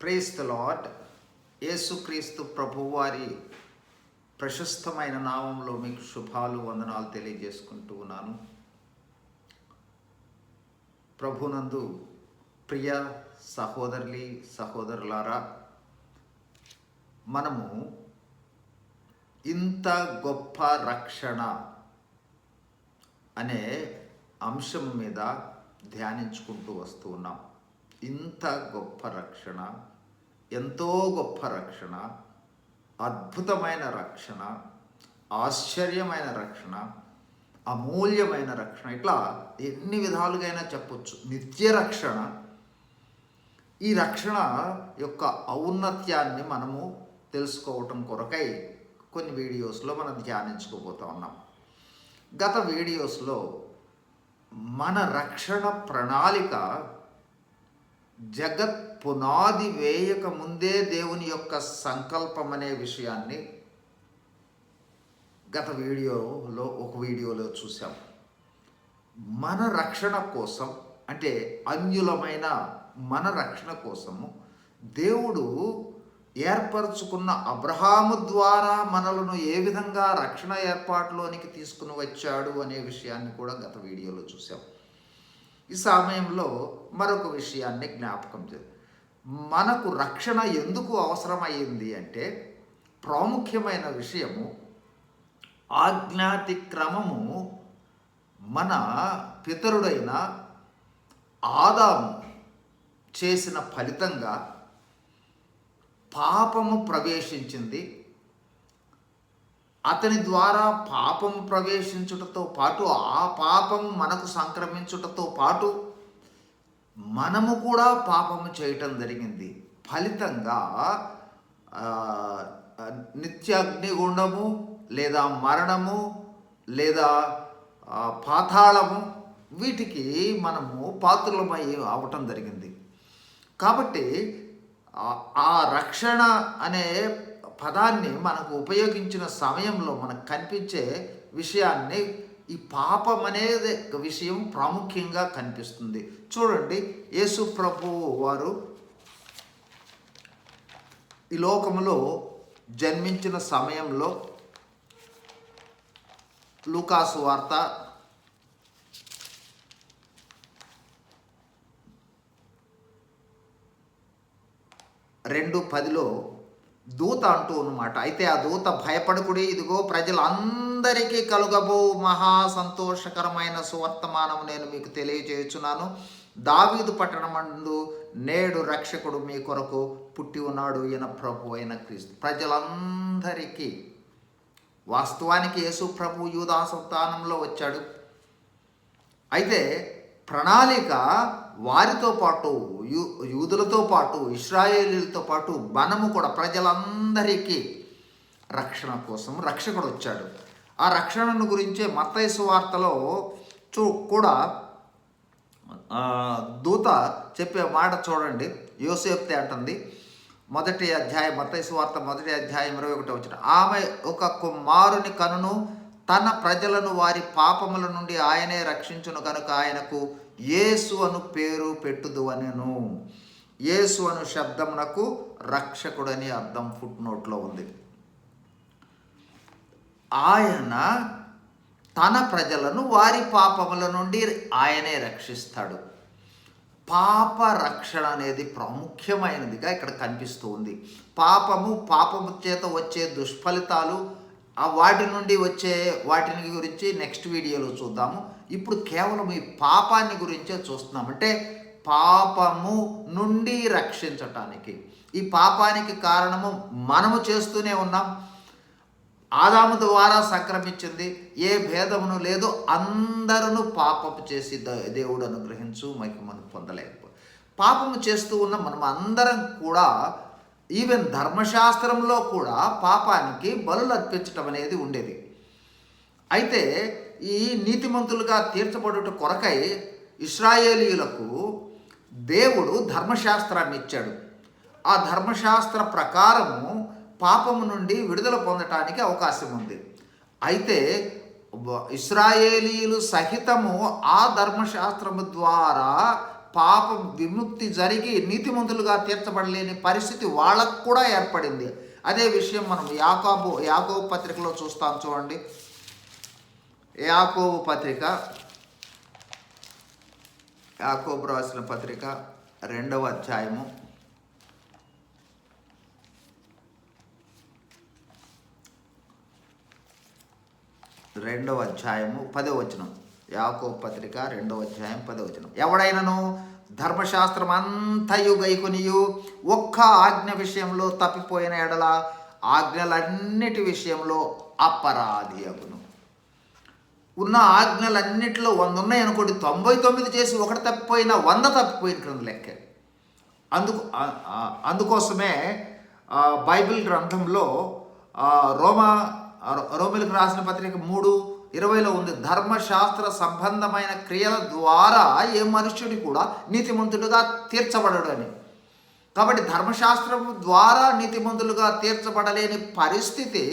Praise the lord యేసుక్రీస్తు ప్రభువారి ప్రశస్తమైన నామంలో మీకు శుభాలు వందనాలు తెలియజేసుకుంటూ ఉన్నాను. ప్రభునందు ప్రియ సహోదరులి సహోదరులారా మనము ఇంత గొప్ప రక్షణ అనే అంశం మీద ధ్యానించుకుంటూ వస్తూ ఉన్నాం. ఇంత గొప్ప రక్షణ ఎంతో గొప్ప రక్షణ అద్భుతమైన రక్షణ ఆశ్చర్యమైన రక్షణ అమూల్యమైన రక్షణ ఇట్లా ఎన్ని విధాలుగైనా చెప్పొచ్చు. నిత్య రక్షణ. ఈ రక్షణ యొక్క ఔన్నత్యాన్ని మనము తెలుసుకోవటం కొరకై కొన్ని వీడియోస్లో మనం ధ్యానించుకోబోతా ఉన్నాం. గత వీడియోస్లో మన రక్షణ ప్రణాళిక జగత్ పునాది వేయక ముందే దేవుని యొక్క సంకల్పం అనే విషయాన్ని గత వీడియోలో ఒక వీడియోలో చూసాం మన రక్షణ కోసం అంటే అన్యులమైన మన రక్షణ కోసము దేవుడు ఏర్పరచుకున్న అబ్రహాము ద్వారా మనలను ఏ విధంగా రక్షణ ఏర్పాటులోనికి తీసుకుని వచ్చాడు అనే విషయాన్ని కూడా గత వీడియోలో చూసాం ఈ సమయంలో మరొక విషయాన్ని జ్ఞాపకం చే మనకు రక్షణ ఎందుకు అవసరమైంది అంటే ప్రాముఖ్యమైన విషయము ఆజ్ఞాతిక్రమము మన పితరుడైన ఆదాము చేసిన ఫలితంగా పాపము ప్రవేశించింది అతని ద్వారా పాపము ప్రవేశించుటతో పాటు ఆ పాపము మనకు సంక్రమించుటతో పాటు మనము కూడా పాపము చేయటం జరిగింది. ఫలితంగా నిత్యాగ్నిగుండము లేదా మరణము లేదా పాతాళము వీటికి మనము పాత్రలమై అవటం జరిగింది. కాబట్టి ఆ రక్షణ అనే పదాన్ని మనకు ఉపయోగించిన సమయంలో మనకు కనిపించే విషయాన్ని ఈ పాపం అనేది విషయం ప్రాముఖ్యంగా కనిపిస్తుంది. చూడండి యేసు ప్రభు వారు ఈ లోకములో జన్మించిన సమయంలో లూకాసు వార్త రెండు పదిలో దూత అంటూ అనమాట అయితే ఆ దూత భయపడకుడి ఇదిగో ప్రజలందరికీ కలుగబో మహా సంతోషకరమైన సువర్తమానం నేను మీకు తెలియజేయుచున్నాను. దావీదు పట్టణమందు నేడు రక్షకుడు మీ కొరకు పుట్టి ఉన్నాడు ఈయన ప్రభు అయిన క్రీస్తు. ప్రజలందరికీ వాస్తవానికి యేసు ప్రభు యూదా సంతానంలో వచ్చాడు. అయితే ప్రణాళిక వారితో పాటు యూ యూదులతో పాటు ఇస్రాయేలీలతో పాటు మనము కూడా ప్రజలందరికీ రక్షణ కోసం రక్షకుడు వచ్చాడు. ఆ రక్షణను గురించే మత్తైసు వార్తలో చూ కూడా దూత చెప్పే మాట చూడండి. యోసేప్తే అంటుంది. మొదటి అధ్యాయం మత్తైసు వార్త మొదటి అధ్యాయం ఇరవై ఒకటి వచ్చిన ఆమె ఒక కుమారుని కనును తన ప్రజలను వారి పాపముల నుండి ఆయనే రక్షించును కనుక ఆయనకు యేసు అను పేరు పెట్టుదు అనెను యేసు అను శబ్దమునకు రక్షకుడని అర్థం ఫుట్ నోట్లో ఉంది. ఆయన తన ప్రజలను వారి పాపముల నుండి ఆయనే రక్షిస్తాడు. పాప రక్షణ అనేది ప్రాముఖ్యమైనదిగా ఇక్కడ కనిపిస్తూ ఉంది. పాపము పాపము చేత వచ్చే దుష్ఫలితాలు ఆ వాటి నుండి వచ్చే వాటిని గురించి నెక్స్ట్ వీడియోలో చూద్దాము. ఇప్పుడు కేవలం ఈ పాపాన్ని గురించే చూస్తున్నాం. అంటే పాపము నుండి రక్షించటానికి. ఈ పాపానికి కారణము మనము చేస్తూనే ఉన్నాం. ఆదాము ద్వారా సంక్రమించింది. ఏ భేదమును లేదు. అందరూ పాపము చేసి దేవుడు అనుగ్రహించు మనం పొందలేకపో. పాపము చేస్తూ ఉన్న మనం అందరం కూడా ఈవెన్ ధర్మశాస్త్రంలో కూడా పాపానికి బలులు అర్పించటం అనేది ఉండేది. అయితే ఈ నీతిమంతులుగా తీర్చబడుట కొరకై ఇస్రాయేలీలకు దేవుడు ధర్మశాస్త్రాన్ని ఇచ్చాడు. ఆ ధర్మశాస్త్ర ప్రకారము పాపము నుండి విడుదల పొందటానికి అవకాశం ఉంది. అయితే ఇస్రాయేలీలు సహితము ఆ ధర్మశాస్త్రము ద్వారా పాపం విముక్తి జరిగి నీతిమంతులుగా తీర్చబడలేని పరిస్థితి వాళ్ళకు కూడా ఏర్పడింది. అదే విషయం మనం యాకోబు యాకోబు పత్రికలో చూస్తాం చూడండి. యాకోబు పత్రిక యాకోబు రాసిన పత్రిక రెండవ అధ్యాయము. రెండవ అధ్యాయము పదవచనం యాకో పత్రిక రెండవ అధ్యాయం పదవచనం ఎవడైనను ధర్మశాస్త్రం అంతయు గైకునియు ఒక్క ఆజ్ఞ విషయంలో తప్పిపోయిన ఎడల ఆజ్ఞలన్నిటి విషయంలో అపరాధి అగును. ఉన్న ఆజ్ఞలన్నిటిలో వంద ఉన్నాయి అనుకోండి తొంభై తొమ్మిది చేసి ఒకటి తప్పిపోయినా వంద తప్పిపోయిన క్రింద లెక్క. అందుకు అందుకోసమే బైబిల్ గ్రంథంలో రోమా రోమిలకు రాసిన పత్రిక మూడు ఇరవైలో ఉంది. ధర్మశాస్త్ర సంబంధమైన క్రియల ద్వారా ఏ మనుష్యుడు కూడా నీతిమంతుడుగా తీర్చబడడు అని కాబట్టి ధర్మశాస్త్రం ద్వారా నీతిమంతులుగా తీర్చబడలేని పరిస్థితి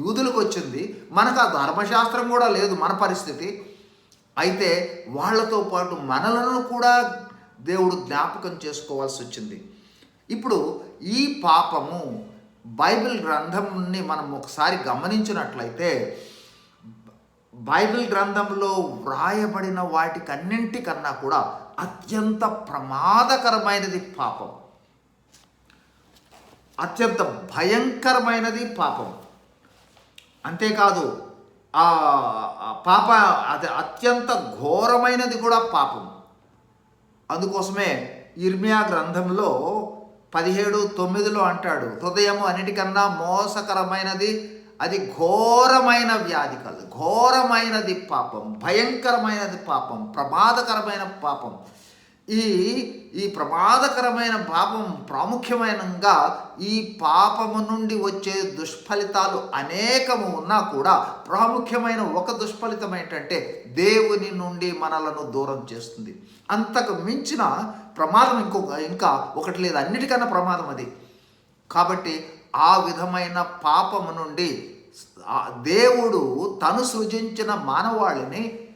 యూదులకు వచ్చింది. మనకు ఆ ధర్మశాస్త్రం కూడా లేదు మన పరిస్థితి. అయితే వాళ్ళతో పాటు మనలను కూడా దేవుడు జ్ఞాపకం చేసుకోవాల్సి వచ్చింది. ఇప్పుడు ఈ పాపము బైబిల్ గ్రంథంని మనం ఒకసారి గమనించినట్లయితే బైబిల్ గ్రంథంలో వ్రాయబడిన వాటికన్నింటికన్నా కూడా అత్యంత ప్రమాదకరమైనది పాపం. అత్యంత భయంకరమైనది పాపం. అంతేకాదు ఆ పాప అది అత్యంత ఘోరమైనది కూడా పాపం. అందుకోసమే ఇర్మియా గ్రంథంలో పదిహేడు తొమ్మిదిలో అంటాడు హృదయము అన్నిటికన్నా మోసకరమైనది అది ఘోరమైన వ్యాధి కాదు. ఘోరమైనది పాపం భయంకరమైనది పాపం ప్రమాదకరమైన పాపం. ఈ ఈ ప్రమాదకరమైన పాపం ప్రాముఖ్యమైనగా ఈ పాపము నుండి వచ్చే దుష్ఫలితాలు అనేకము ఉన్నా కూడా ప్రాముఖ్యమైన ఒక దుష్ఫలితం ఏంటంటే దేవుని నుండి మనలను దూరం చేస్తుంది. అంతకు మించిన ప్రమాదం ఇంకొక ఇంకా ఒకటి లేదు. అన్నిటికన్నా ప్రమాదం అది. కాబట్టి ఆ విధమైన పాపము నుండి దేవుడు తను సృజించిన మానవాళిని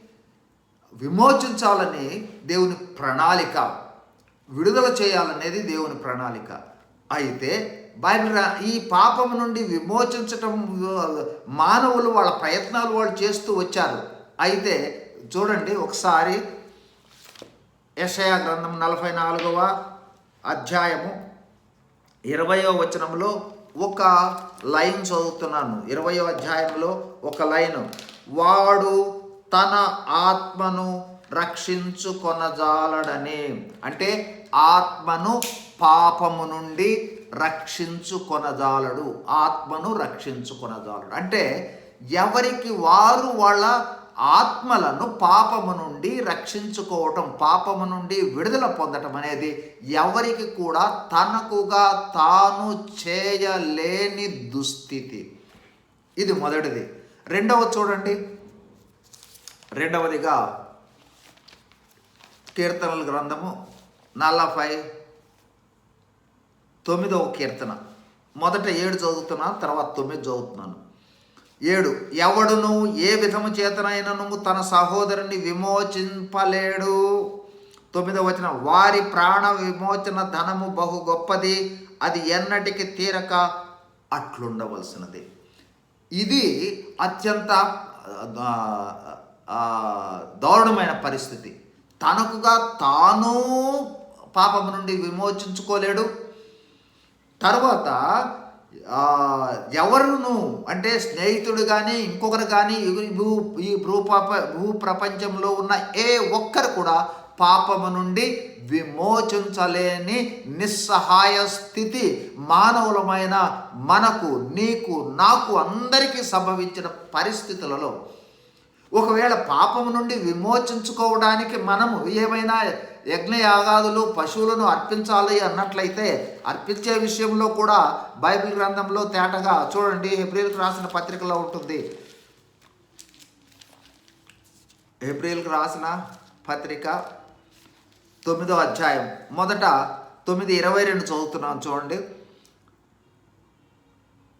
విమోచించాలని దేవుని ప్రణాళిక. విడుదల చేయాలనేది దేవుని ప్రణాళిక. అయితే బైబిల్ ఈ పాపం నుండి విమోచించటం మానవులు వాళ్ళ ప్రయత్నాలు వాళ్ళు చేస్తూ వచ్చారు. అయితే చూడండి ఒకసారి యషయా గ్రంథం నలభై నాలుగవ అధ్యాయము ఇరవయో వచనంలో ఒక లైన్ చదువుతున్నాను. ఇరవయో అధ్యాయంలో ఒక లైన్. వాడు తన ఆత్మను రక్షించుకొనజాలడనే. అంటే ఆత్మను పాపము నుండి రక్షించుకొనజాలడు. ఆత్మను రక్షించుకొనజాలడు. అంటే ఎవరికి వారు వాళ్ళ ఆత్మలను పాపము నుండి రక్షించుకోవటం పాపము నుండి విడుదల పొందటం అనేది ఎవరికి కూడా తనకుగా తాను చేయలేని దుస్థితి. ఇది మొదటిది. రెండవ చూడండి. రెండవదిగా కీర్తనల గ్రంథము నలభై తొమ్మిదవ కీర్తన. మొదట ఏడు చదువుతున్నాను తర్వాత తొమ్మిది చదువుతున్నాను. ఏడు ఎవడును ఏ విధము చేతనైనను తన సహోదరుని విమోచింపలేడు. తొమ్మిదవ వచన వారి ప్రాణ విమోచన ధనము బహు గొప్పది అది ఎన్నటికి తీరక అట్లుండవలసినది. ఇది అత్యంత దారుణమైన పరిస్థితి. తనకుగా తాను పాపము నుండి విమోచించుకోలేడు. తర్వాత ఎవరును? అంటే స్నేహితుడు కానీ ఇంకొకరు కానీ భూ ఈ భూపాప భూ ప్రపంచంలో ఉన్న ఏ ఒక్కరు కూడా పాపము నుండి విమోచించలేని నిస్సహాయ స్థితి మానవులమైన మనకు నీకు నాకు అందరికీ సంభవించిన పరిస్థితులలో ఒకవేళ పాపము నుండి విమోచించుకోవడానికి మనము ఏమైనా యజ్ఞయాగాదులు పశువులను అర్పించాలి అన్నట్లయితే అర్పించే విషయంలో కూడా బైబిల్ గ్రంథంలో తేటగా చూడండి ఏప్రిల్కి రాసిన పత్రికలో ఉంటుంది. ఏప్రిల్కి రాసిన పత్రిక తొమ్మిదో అధ్యాయం మొదట తొమ్మిది ఇరవై రెండు చదువుతున్నాను చూడండి.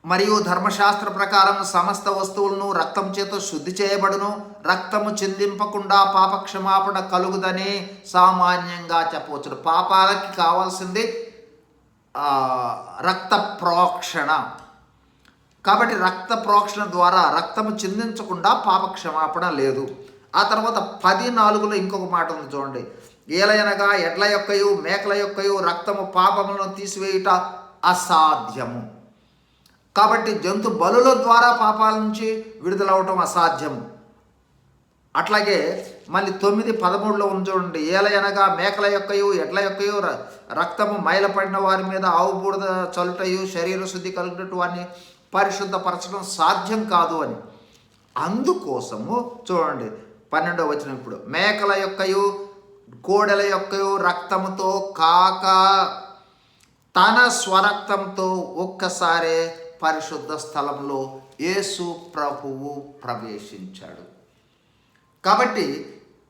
మరియు ధర్మశాస్త్ర ప్రకారం సమస్త వస్తువులను రక్తం చేత శుద్ధి చేయబడును. రక్తము చెందింపకుండా పాపక్షమాపణ కలుగుదని సామాన్యంగా చెప్పవచ్చు పాపాలకి కావాల్సింది రక్త ప్రోక్షణ. కాబట్టి రక్త ప్రోక్షణ ద్వారా రక్తము చిందించకుండా పాప క్షమాపణ లేదు. ఆ తర్వాత పది నాలుగులో ఇంకొక మాట ఉంది చూడండి. ఏలయనగా ఎడ్ల యొక్కయు మేకల యొక్కయు రక్తము పాపములను తీసివేయుట అసాధ్యము. కాబట్టి జంతు బలుల ద్వారా పాపాల నుంచి విడుదలవటం అసాధ్యము అట్లాగే మళ్ళీ తొమ్మిది పదమూడులో ఉంది చూడండి. ఏలయనగా మేకల యొక్కయు ఎడ్ల యొక్కయు ర- రక్తము మైలపడిన వారి మీద ఆవు బూడిద చలుటయు శరీర శుద్ధి కలిగినట్టు వారిని పరిశుద్ధపరచడం సాధ్యం కాదు అని. అందుకోసము చూడండి పన్నెండవ వచనం ఇప్పుడు. మేకల యొక్కయు కోడెల యొక్కయు రక్తముతో కాక తన స్వరక్తంతో ఒక్కసారే పరిశుద్ధ స్థలంలో యేసు ప్రభువు ప్రవేశించాడు. కాబట్టి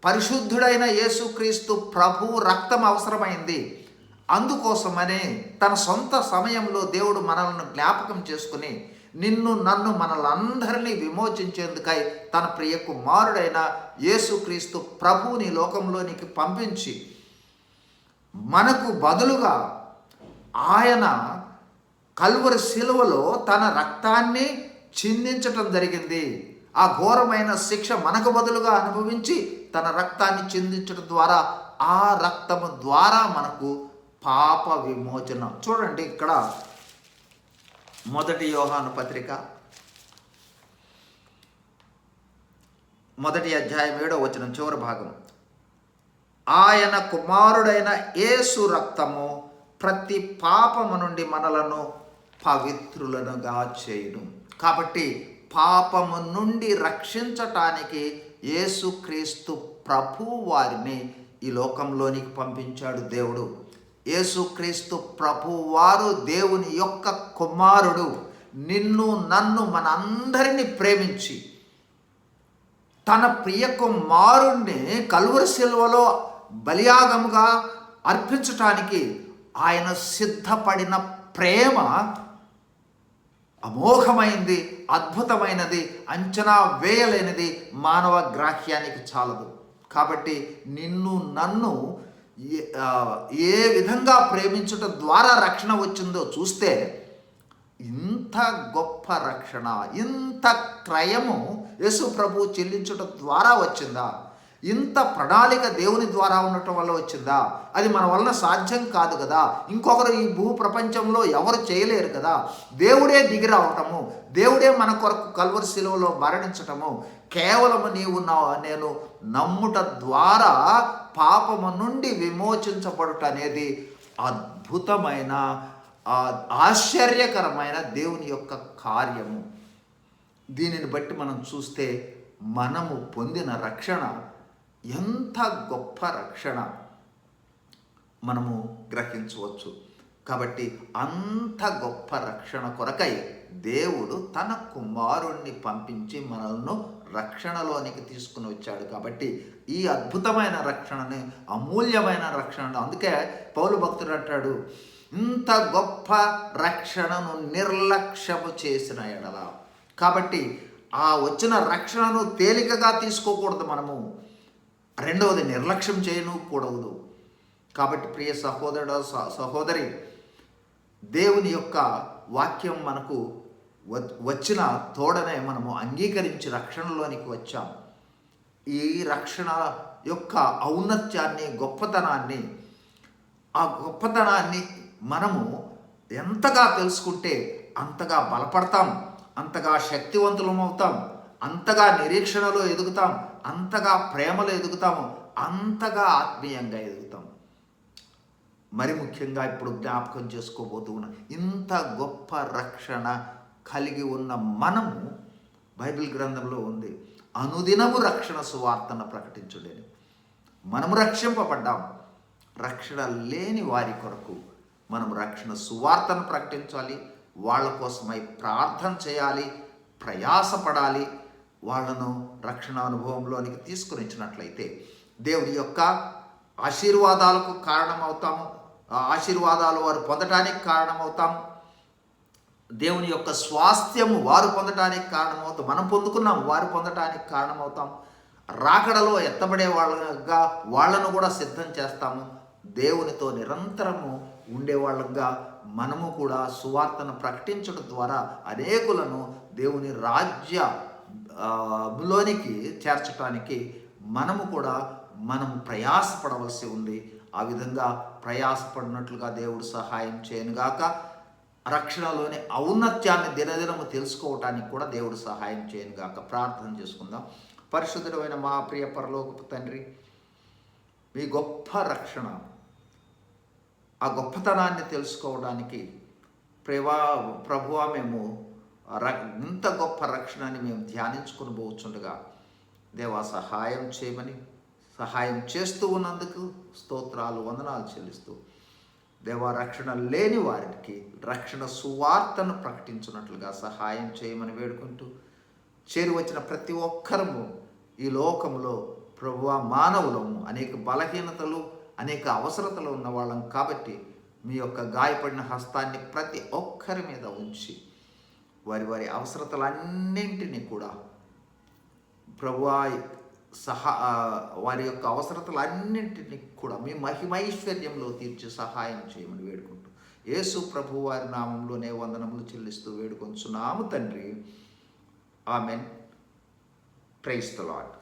పరిశుద్ధుడైన యేసుక్రీస్తు ప్రభువు రక్తం అవసరమైంది. అందుకోసమనే తన సొంత సమయంలో దేవుడు మనల్ని జ్ఞాపకం చేసుకుని నిన్ను నన్ను మనలందరినీ విమోచించేందుకై తన ప్రియ కుమారుడైన యేసుక్రీస్తు ప్రభువుని లోకంలోనికి పంపించి మనకు బదులుగా ఆయన కల్వరి శిలువలో తన రక్తాన్ని చిందించటం జరిగింది. ఆ ఘోరమైన శిక్ష మనకు బదులుగా అనుభవించి తన రక్తాన్ని చిందించడం ద్వారా ఆ రక్తము ద్వారా మనకు పాప విమోచన. చూడండి ఇక్కడ మొదటి యోహాను పత్రిక. మొదటి అధ్యాయం ఏడో వచ్చిన చివరి భాగం. ఆయన కుమారుడైన యేసు రక్తము ప్రతి పాపము నుండి మనలను పవిత్రులనుగా చేయును. కాబట్టి పాపము నుండి రక్షించటానికి యేసుక్రీస్తు ప్రభు వారిని ఈ లోకంలోనికి పంపించాడు దేవుడు. యేసుక్రీస్తు ప్రభు వారు దేవుని యొక్క కుమారుడు. నిన్ను నన్ను మనందరినీ ప్రేమించి తన ప్రియ కుమారుణ్ణి కలువరి శిల్వలో బలియాగముగా అర్పించటానికి ఆయన సిద్ధపడిన ప్రేమ అమోఘమైంది అద్భుతమైనది అంచనా వేయలేనిది మానవ గ్రాహ్యానికి చాలదు. కాబట్టి నిన్ను నన్ను ఏ- ఏ విధంగా ప్రేమించటం ద్వారా రక్షణ వచ్చిందో చూస్తే ఇంత గొప్ప రక్షణ ఇంత క్రయము యేసు ప్రభు చెల్లించడం ద్వారా వచ్చిందా? ఇంత ప్రణాళిక దేవుని ద్వారా ఉండటం వల్ల వచ్చిందా? అది మన వలన సాధ్యం కాదు కదా. ఇంకొకరు ఈ భూ ప్రపంచంలో ఎవరు చేయలేరు కదా. దేవుడే దిగిరావటము దేవుడే మన కొరకు కల్వరి శిలువలో మరణించటము కేవలము నీవు నా నేను నమ్ముట ద్వారా పాపము నుండి విమోచించబడుట అనేది అద్భుతమైన ఆశ్చర్యకరమైన దేవుని యొక్క కార్యము. దీనిని బట్టి మనం చూస్తే మనము పొందిన రక్షణ ఎంత గొప్ప రక్షణ మనము గ్రహించవచ్చు. కాబట్టి అంత గొప్ప రక్షణ కొరకై దేవుడు తన కుమారుణ్ణి పంపించి మనల్ని రక్షణలోనికి తీసుకుని వచ్చాడు. కాబట్టి ఈ అద్భుతమైన రక్షణని అమూల్యమైన రక్షణను అందుకే పౌలు భక్తుడు అంటాడు ఇంత గొప్ప రక్షణను నిర్లక్ష్యము చేసిన ఎడల. కాబట్టి ఆ వచ్చిన రక్షణను తేలికగా తీసుకోకూడదు మనము. రెండవది నిర్లక్ష్యం చేయకూడదు కాబట్టి ప్రియ సహోదరుడు సహోదరి దేవుని యొక్క వాక్యం మనకు వ- వచ్చిన తోడనే మనము అంగీకరించి రక్షణలోనికి వచ్చాం. ఈ రక్షణ యొక్క ఔన్నత్యాన్ని గొప్పతనాన్ని ఆ గొప్పతనాన్ని మనము ఎంతగా తెలుసుకుంటే అంతగా బలపడతాం అంతగా శక్తివంతులం అవుతాం అంతగా నిరీక్షణలో ఎదుగుతాం అంతగా ప్రేమలో ఎదుగుతాము అంతగా ఆత్మీయంగా ఎదుగుతాం మరి ముఖ్యంగా ఇప్పుడు జ్ఞాపకం చేసుకోబోతూ ఉన్న. ఇంత గొప్ప రక్షణ కలిగి ఉన్న మనము బైబిల్ గ్రంథంలో ఉంది. అనుదినము రక్షణ సువార్తను ప్రకటించుడని మనము రక్షింపబడ్డాం రక్షణ లేని వారి కొరకు మనం రక్షణ సువార్తను ప్రకటించాలి. వాళ్ళ కోసమై ప్రార్థన చేయాలి ప్రయాసపడాలి వాళ్ళను రక్షణ అనుభవంలోనికి తీసుకుని దేవుని యొక్క ఆశీర్వాదాలకు కారణమవుతాము. ఆశీర్వాదాలు వారు పొందటానికి కారణమవుతాం దేవుని యొక్క స్వాస్థ్యము వారు పొందటానికి కారణమవుతాం. మనం పొందుకున్నాం వారు పొందటానికి కారణమవుతాం. రాకడలో ఎత్తబడే వాళ్ళగా వాళ్ళను కూడా సిద్ధం చేస్తాము. దేవునితో నిరంతరము ఉండేవాళ్ళగా మనము కూడా సువార్తను ప్రకటించడం ద్వారా అనేకులను దేవుని రాజ్య లోనికి చేర్చటానికి మనము కూడా మనము ప్రయాసపడవలసి ఉంది. ఆ విధంగా ప్రయాసపడినట్లుగా దేవుడు సహాయం చేయనుగాక రక్షణలోని ఔన్నత్యాన్ని దినదినము తెలుసుకోవటానికి కూడా దేవుడు సహాయం చేయనుగాక ప్రార్థన చేసుకుందాం. పరిశుద్ధుడమైన మా ప్రియ పరలోకపు తండ్రి మీ గొప్ప రక్షణ ఆ గొప్పతనాన్ని తెలుసుకోవడానికి ప్రభా ప్రభువా మేము ఇంత గొప్ప రక్షణని మేము ధ్యానించుకుని పోవచ్చుండగా దేవా సహాయం చేయమని సహాయం చేస్తూ ఉన్నందుకు స్తోత్రాలు వందనాలు చెల్లిస్తూ దేవా రక్షణ లేని వారికి రక్షణ సువార్తను ప్రకటించినట్లుగా సహాయం చేయమని వేడుకుంటూ చేరువచ్చిన ప్రతి ఒక్కరము ఈ లోకంలో ప్రభువ మానవులము అనేక బలహీనతలు అనేక అవసరతలు ఉన్న వాళ్ళం కాబట్టి మీ యొక్క గాయపడిన హస్తాన్ని ప్రతి ఒక్కరి మీద ఉంచి వారి వారి అవసరతలన్నింటినీ కూడా ప్రభువా సహా వారి యొక్క అవసరతలన్నింటినీ కూడా మీ మహిమైశ్వర్యంలో తీర్చి సహాయం చేయమని వేడుకుంటూ యేసు ప్రభు వారి నామంలోనే వందనములు చెల్లిస్తూ వేడుకొంచున్నాము తండ్రి. ఆమెన్. Price the lord